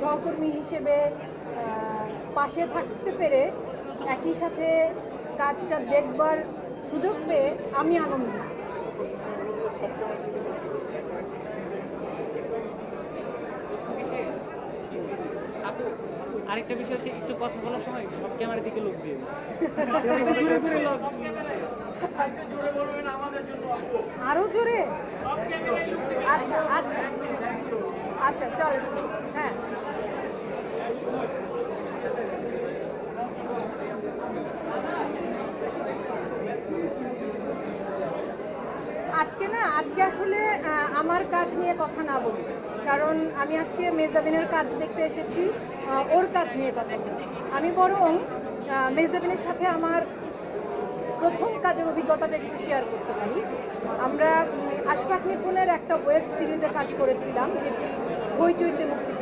সহকর্মী হিসেবে পাশে থাকতে পেরে একই সাথে কাজটা দেখবার সুযোগ পেয়ে আমি আনন্দিত। আপু আরেকটা বিষয় হচ্ছে একটু কথা বলার সময় সব ক্যামেরার দিকে লোক দিয়ে লোক। আরও জোরে? আচ্ছা আচ্ছা। আচ্ছা চল। হ্যাঁ। আজকে না, আজকে আসলে আমার কাজ নিয়ে কথা না বলি। কারণ আমি আজকে মেজাবিনের কাজ দেখতে এসেছি ওর কাজ নিয়ে কথা বলছি আমি বরং মেজাবিনের সাথে আমার প্রথম কাজের অভিজ্ঞতাটা একটু শেয়ার করতে পারি। আমরা আশফাক নিপুণের একটা ওয়েব সিরিজে কাজ করেছিলাম, যেটি হইচইতে মুক্তি।